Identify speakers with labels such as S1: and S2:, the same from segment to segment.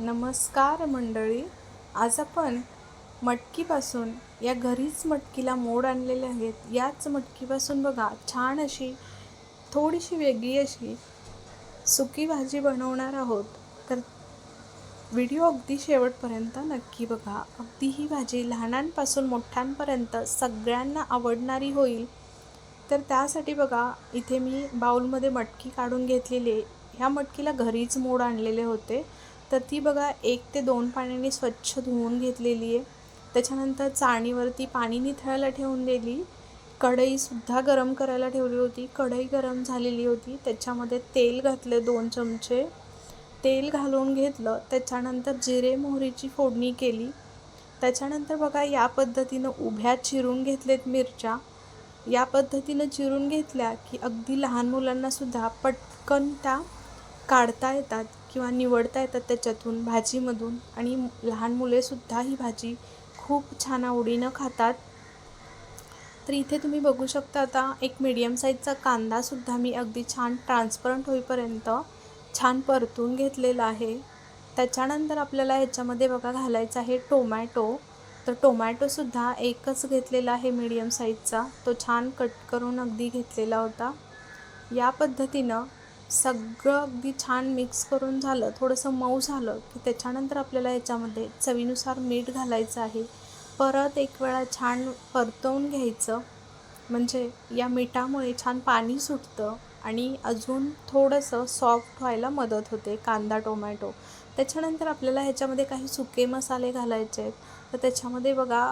S1: नमस्कार मंडळी. आज आपण मटकीपासून या घरीच मटकीला मोड आणलेले आहेत. याच मटकीपासून बघा छान अशी थोडीशी वेगळी अशी सुकी भाजी बनवणार आहोत. तर व्हिडिओ अगदी शेवटपर्यंत नक्की बघा. अगदी ही भाजी लहानांपासून मोठ्यांपर्यंत सगळ्यांना आवडणारी होईल. तर त्यासाठी बघा इथे मी बाऊलमध्ये मटकी काढून घेतलेली आहे. ह्या मटकीला घरीच मोड आणलेले होते. तर ती बघा एक ते दोन पाण्याने स्वच्छ धुवून घेतलेली आहे. त्याच्यानंतर चाळणीवरती पाणी निथळायला ठेवून दिली. कढईसुद्धा गरम करायला ठेवली होती. कढई गरम झालेली होती. त्याच्यामध्ये तेल घातले दोन चमचे. तेल घालून घेतलं. त्याच्यानंतर जिरे मोहरीची फोडणी केली. त्याच्यानंतर बघा या पद्धतीनं उभ्या चिरून घेतलेत मिरच्या. या पद्धतीनं चिरून घेतल्या की अगदी लहान मुलांनासुद्धा पटकन त्या काढता येतात किंवा निवडता येतात त्याच्यातून भाजीमधून. आणि लहान मुलेसुद्धा ही भाजी खूप छान आवडीनं खातात. तर इथे तुम्ही बघू शकता आता एक मीडियम साईजचा कांदासुद्धा मी अगदी छान ट्रान्सपरंट होईपर्यंत छान परतून घेतलेला आहे. त्याच्यानंतर आपल्याला ह्याच्यामध्ये बघा घालायचं आहे टोमॅटो. तर टोमॅटोसुद्धा एकच घेतलेला आहे मीडियम साईजचा तो छान कट करून अगदी घेतलेला होता. या पद्धतीनं सगळं अगदी छान मिक्स करून झालं. थोडंसं मऊ झालं की त्याच्यानंतर आपल्याला याच्यामध्ये चवीनुसार मीठ घालायचं आहे. परत एक वेळा छान परतवून घ्यायचं. म्हणजे या मिठामुळे छान पाणी सुटतं आणि अजून थोडंसं सॉफ्ट व्हायला मदत होते. कांदा टोमॅटो. त्याच्यानंतर आपल्याला ह्याच्यामध्ये काही सुके मसाले घालायचे आहेत. तर त्याच्यामध्ये बघा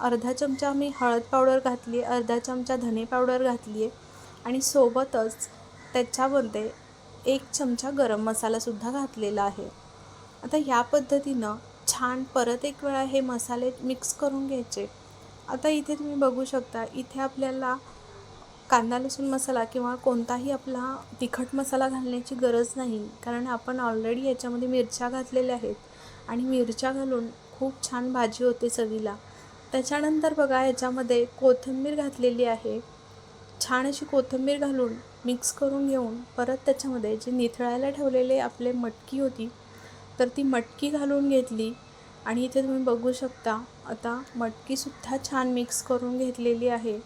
S1: अर्धा चमचा मी हळद पावडर घातली आहे अर्धा चमचा धने पावडर घातली आहे आणि सोबतच त्याच्यामध्ये एक चमचा गरम मसालासुद्धा घातलेला आहे. आता ह्या पद्धतीनं छान परत एक वेळा हे मसाले मिक्स करून घ्यायचे. आता इथे तुम्ही बघू शकता इथे आपल्याला कांदा लसूण मसाला किंवा कोणताही आपला तिखट मसाला घालण्याची गरज नाही कारण आपण ऑलरेडी याच्यामध्ये मिरच्या घातलेल्या आहेत आणि मिरच्या घालून खूप छान भाजी होते चवीला. त्याच्यानंतर बघा याच्यामध्ये कोथिंबीर घातलेली आहे. छान अशी कोथिंबीर घालून मिक्स करून घेऊन परत त्याच्यामध्ये जे निथळायला ठेवलेले आपले मटकी होती तर ती मटकी घालून घेतली. आणि इथे तुम्ही बघू शकता आता मटकीसुद्धा छान मिक्स करून घेतलेली आहे.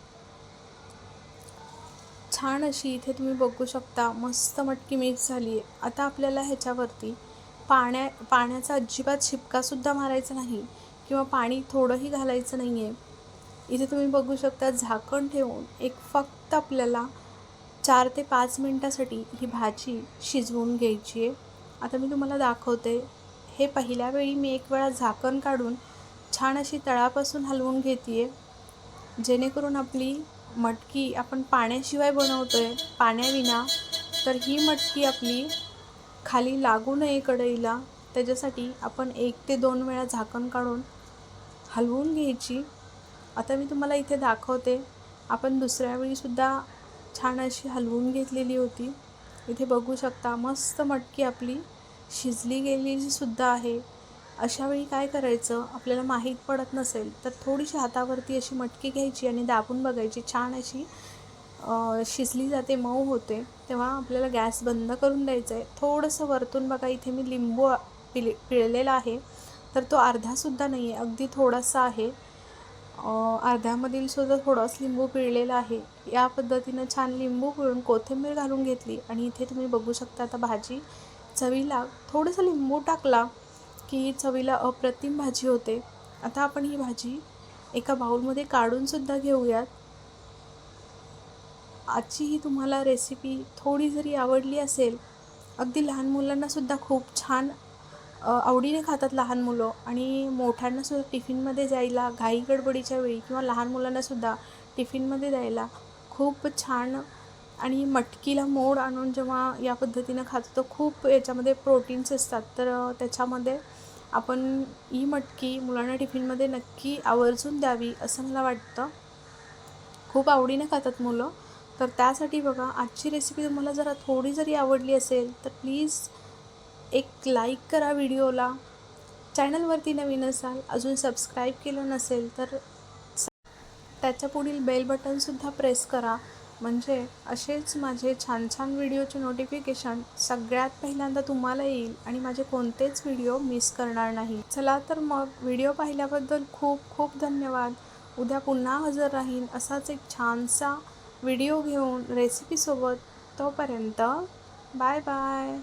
S1: छान अशी इथे तुम्ही बघू शकता मस्त मटकी मिक्स झाली. आहे आता आपल्याला ह्याच्यावरती पाण्या पाण्याचा अजिबात शिपकासुद्धा मारायचा नाही किंवा पाणी थोडंही घालायचं नाही आहे इथे तुम्ही बघू शकता झाकण ठेवून एक फक्त आपल्याला चार ते पाच मिनटासाठी ही भाजी शिजवून घ्यायची आहे. आता मी तुम्हाला दाखवते. हे पहिल्या वेळी मी एक वेळा झाकण काढून छान अशी तळापासून हलवून घेते आहे जेणेकरून आपली मटकी आपण पाण्याशिवाय बनवतो आहे पाण्याविना तर ही मटकी आपली खाली लागू नये कढईला. त्याच्यासाठी आपण एक ते दोन वेळा झाकण काढून हलवून घ्यायची. आता मी तुम्हाला इथे दाखवते. आपण दुसऱ्या वेळीसुद्धा छान अशी हलवून घेतलेली होती. इथे बघू शकता मस्त मटकी आपली शिजली गेलेली सुद्धा आहे. अशावेळी काय करायचं? आपल्याला माहीत पडत नसेल तर थोडीशी हातावरती अशी मटकी घ्यायची आणि दाबून बघायची. छान अशी शिजली जाते मऊ होते. तेव्हा आपल्याला गॅस बंद करून द्यायचा आहे थोडंसं वरतून बघा इथे मी लिंबू पिले पिळलेला आहे. तर तो अर्धासुद्धा नाही आहे अगदी थोडासा आहे. अर्ध्यामधील सुद्धा थोडंच लिंबू पिळलेलं आहे. या पद्धतीनं छान लिंबू पिळून कोथिंबीर घालून घेतली आणि इथे तुम्ही बघू शकता आता भाजी. चवीला थोडंसं लिंबू टाकला की चवीला अप्रतिम भाजी होते. आता आपण ही भाजी एका बाऊलमध्ये काढूनसुद्धा घेऊयात. आजची ही तुम्हाला रेसिपी थोडी जरी आवडली असेल अगदी लहान मुलांनासुद्धा खूप छान आवडीने खातात लहान मुलं आणि मोठ्यांनासुद्धा टिफिनमध्ये जायला घाई गडबडीच्या वेळी किंवा लहान मुलांनासुद्धा टिफिनमध्ये द्यायला खूप छान आणि मटकीला मोड आणून जेव्हा या पद्धतीनं खातो तर खूप याच्यामध्ये प्रोटीन्स असतात. तर त्याच्यामध्ये आपण ही मटकी मुलांना टिफिनमध्ये नक्की आवर्जून द्यावी असं मला वाटतं. खूप आवडीनं खातात मुलं. तर त्यासाठी बघा आजची रेसिपी तुम्हाला जरा थोडी जरी आवडली असेल तर प्लीज एक लाईक करा व्हिडिओला चॅनलवरती नवीन असाल अजून सबस्क्राईब केलं नसेल तर त्याच्या पुढील बेल बटनसुद्धा प्रेस करा. म्हणजे असेच माझे छान छान व्हिडिओचे नोटिफिकेशन सगळ्यात पहिल्यांदा तुम्हाला येईल आणि माझे कोणतेच व्हिडिओ मिस करणार नाही. चला तर मग व्हिडिओ पाहिल्याबद्दल खूप खूप धन्यवाद. उद्या पुन्हा हजर राहीन असाच एक छानसा व्हिडिओ घेऊन रेसिपीसोबत तोपर्यंत बाय बाय